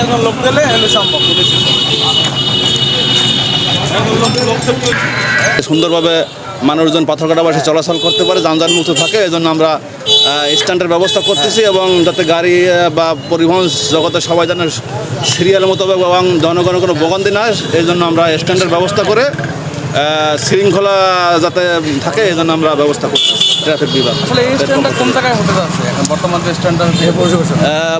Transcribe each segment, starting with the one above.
একজন লোক গেলে হলে সম্ভব সুন্দরভাবে মানুষজন পাথরঘাটাবাসী চলাচল করতে পারে যানজট মুক্ত থাকে এই জন্য আমরা স্ট্যান্ডের ব্যবস্থা করতেছি এবং যাতে গাড়ি বা পরিবহন জগতে সবাই যেন সিরিয়াল মোতাবেক এবং জনগণের কোনো ভোগান্তি না এই জন্য আমরা স্ট্যান্ডের ব্যবস্থা করে শৃঙ্খলা যাতে থাকে এই জন্য আমরা ব্যবস্থা করছি ট্রাফিক বিভাগ। আসলে এই স্ট্যান্ডটা কোন জায়গায় হতে যাচ্ছে? বর্তমান স্ট্যান্ডার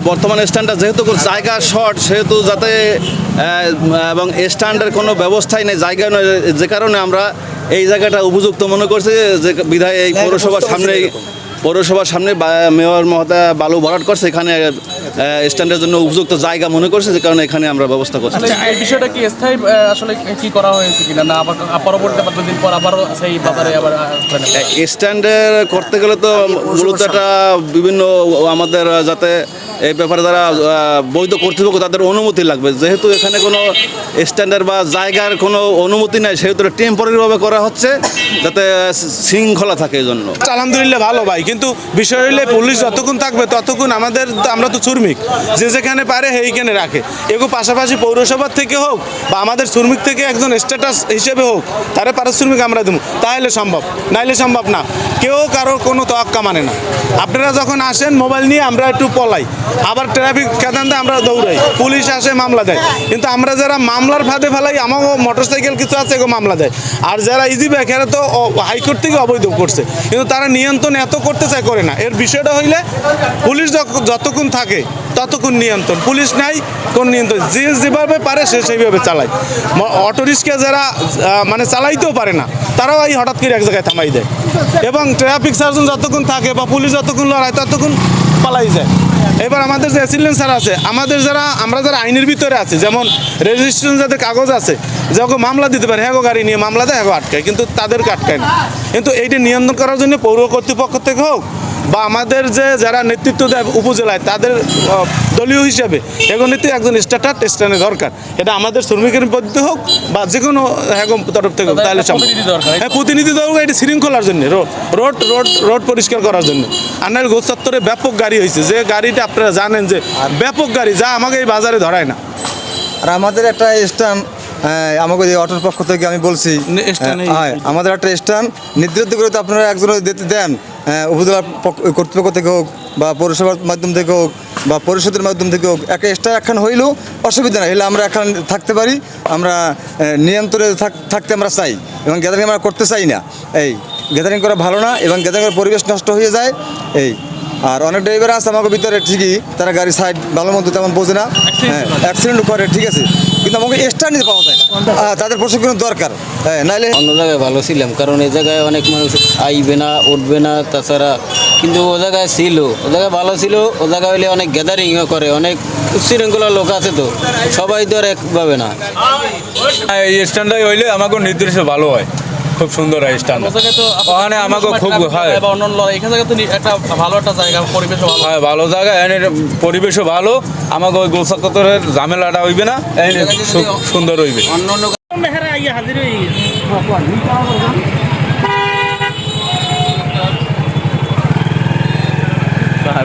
বর্তমান যেহেতু জায়গা শর্ট সেহেতু যাতে এবং স্ট্যান্ডের কোনো ব্যবস্থাই নেই জায়গা নয় যে কারণে আমরা এই জায়গাটা উপযুক্ত মনে করছি যে বিধায় এই পৌরসভার সামনে পৌরসভার সামনে বা- মেয়র মহোদয় বালু ভরাট করছে এখানে স্ট্যান্ডের জন্য উপযুক্ত জায়গা মনে করছে যে কারণে এখানে আমরা ব্যবস্থা করছি। এই বিষয়টা কি স্থায়ী আসলে কি করা হয়েছে কিনা? না আবার পরবর্তী দুদিন পর আবারও সেই বাজারে আবার মানে স্ট্যান্ডের করতে গেলে তো মূলত একটা বিভিন্ন আমাদের যাতে এই ব্যাপারে যারা বৈধ কর্তৃপক্ষ তাদের অনুমতি লাগবে। যেহেতু এখানে কোনো স্ট্যান্ডার্ড বা জায়গার কোনো অনুমতি নাই, সেহেতু টেম্পোরারিভাবে করা হচ্ছে, যাতে শৃঙ্খলা থাকে এই জন্য আলহামদুলিল্লাহ ভালো ভাই, কিন্তু বিষয় হইলে পুলিশ যতক্ষণ থাকবে, ততক্ষণ আমাদের আমরা তো শ্রমিক। যে যেখানে পারে সেইখানে রাখে। এগো পাশাপাশি পৌরসভার থেকে হোক, বা আমাদের শ্রমিক থেকে একজন স্ট্যাটাস হিসেবে হোক, তারা পারিশ্রমিক আমরা দেবো তাহলে সম্ভব, নাইলে সম্ভব না। কেউ কারও কোনো তোয়াক্কা মানে না। আপনারা যখন আসেন মোবাইল নিয়ে আমরা একটু পলাই। আবার ট্রাফিক খেদানতে আমরা দৌড়াই, পুলিশ আসে মামলা দেয়। কিন্তু আমরা যারা মামলার ফাঁদে ফেলাই আমাকেও মোটর সাইকেল কিছু আছে, এগো মামলা দেয়। আর যারা ইজি ব্যাক এরা তো হাইকোর্ট থেকে অবৈধ করছে। কিন্তু তারা নিয়ন্ত্রণ এত করতে চায়, করে না। এর বিষয়টা হইলে পুলিশ যতক্ষণ থাকে, ততক্ষণ নিয়ন্ত্রণ। পুলিশ নাই, কোন নিয়ন্ত্রণ। যে যেভাবে পারে, সে সেইভাবে চালায়। ম- অটো রিক্সা যারা মানে চালাইতেও পারে না, তারাও এই হঠাৎ করে এক জায়গায় থামাই দেয়। এবং ট্রাফিক সার্জন যতক্ষণ থাকে বা পুলিশ যতক্ষণ লড়ায়, ততক্ষণ পালাই যায়। এবার আমাদের যে সিলেন্সার আছে, আমাদের যারা আমরা যারা আইনের ভিতরে আছে, যেমন রেজিস্ট্রেশন যাদের কাগজ আছে যাকে মামলা দিতে পারে হ্যাঁ গাড়ি নিয়ে মামলা দেয় হ্যাঁ আটকায়, কিন্তু তাদেরকে আটকায় না। কিন্তু এইটা নিয়ন্ত্রণ করার জন্য পৌর কর্তৃপক্ষ থেকে হোক বা আমাদের যে যারা নেতৃত্ব দেয় উপজেলায় তাদের দলীয় হিসাবে এগোনিতে একজন স্টার্টার স্ট্যান্ডের দরকার। এটা আমাদের শ্রমিকের পদ্ধতি হোক বা যে কোনো হ্যাগম তরফ থেকে হোক তাহলে একটা প্রতিনিধি দরকার? হ্যাঁ প্রতিনিধি দরকার এটি শৃঙ্খলার জন্য রোড রোড রোড রোড পরিষ্কার করার জন্য। আর নাহলে গোচত্তরে ব্যাপক গাড়ি হয়েছে যে গাড়িটা আপনারা জানেন যে ব্যাপক গাড়ি যা আমাকে এই বাজারে ধরায় না। আর আমাদের একটা স্ট্যান্ড আমাকে যে অটোর পক্ষ থেকে আমি বলছি নে- হ্যাঁ আমাদের একটা স্ট্যান্ড নির্ধারিত করে তো আপনারা একজন দিতে দেন হ্যাঁ, উপজেলা পক্ষ- কর্তৃপক্ষ থেকে হোক বা পৌরসভার মাধ্যম থেকে হোক বা পরিষদের মাধ্যম থেকে হোক একটা স্ট্যান্ড একখান হইলেও অসুবিধা নাই হলে আমরা এখন থাকতে পারি আমরা নিয়ন্ত্রণে থাক- থাকতে আমরা চাই এবং গ্যাদারিং আমরা করতে চাই না এই গ্যাদারিং করা ভালো না এবং গ্যাদারিং করার পরিবেশ নষ্ট হয়ে যায় এই আর অনেক ড্রাইভার আছে আমাকে ভিতরে ঠিকই তারা গাড়ি সাইড ভালো মতো তেমন বোঝে না হ্যাঁ অ্যাক্সিডেন্ট করে ঠিক আছে কিন্তু আমাকে এক্সট্রা নিতে পাওয়া যায় না। তাদের প্রশিক্ষণ দরকার। হ্যাঁ নাইলে অন্য জায়গায় ভালো ছিলাম কারণ এ জায়গায় অনেক মানুষ আইবে না উঠবে না তাছাড়া কিন্তু ও জায়গায় ছিল ও জায়গায় ভালো ছিল ও জায়গায় হলে অনেক গ্যাদারিংও করে অনেক উচ্ছৃঙ্খলা লোক আছে তো সবাই তো আর একভাবে না। এই স্ট্যান্ডাই হইলে আমাকে নির্দিষ্ট ভালো হয়। খুব সুন্দর তো ওখানে আমাকে খুব হয়। এখানে তো একটা ভালো একটা জায়গা পরিবেশও ভালো। হয় ভালো জায়গা এনে পরিবেশও ভালো। আমাকে ওই গোলসাকতরের ঝামেলাটা হইবে না এনে সুন্দর হইবে। অন্য অন্য হ্যাঁ